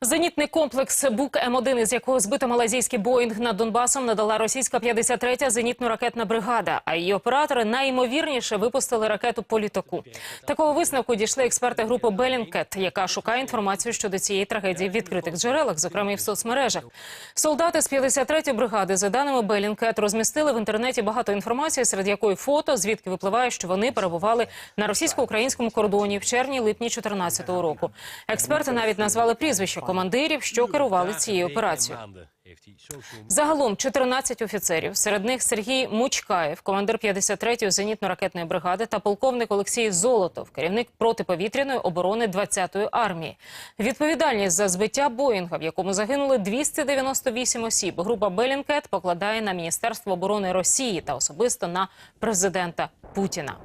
Зенітний комплекс Бук М1, із якого збито малазійський Боїнг над Донбасом, надала російська 53-я зенітно-ракетна бригада. А її оператори найімовірніше випустили ракету по літаку. Такого висновку дійшли експерти групи Белінкет, яка шукає інформацію щодо цієї трагедії в відкритих джерелах, зокрема і в соцмережах. Солдати з 53-ї бригади, за даними Белінкет, розмістили в інтернеті багато інформації, серед якої фото, звідки випливає, що вони перебували на російсько-українському кордоні в червні-липні 2014 року. Експерти навіть назвали прізвища командирів, що керували цією операцією. Загалом 14 офіцерів. Серед них Сергій Мучкаєв, командир 53-ї зенітно-ракетної бригади, та полковник Олексій Золотов, керівник протиповітряної оборони 20-ї армії. Відповідальність за збиття Боїнга, в якому загинули 298 осіб, група Белінкет покладає на Міністерство оборони Росії та особисто на президента Путіна.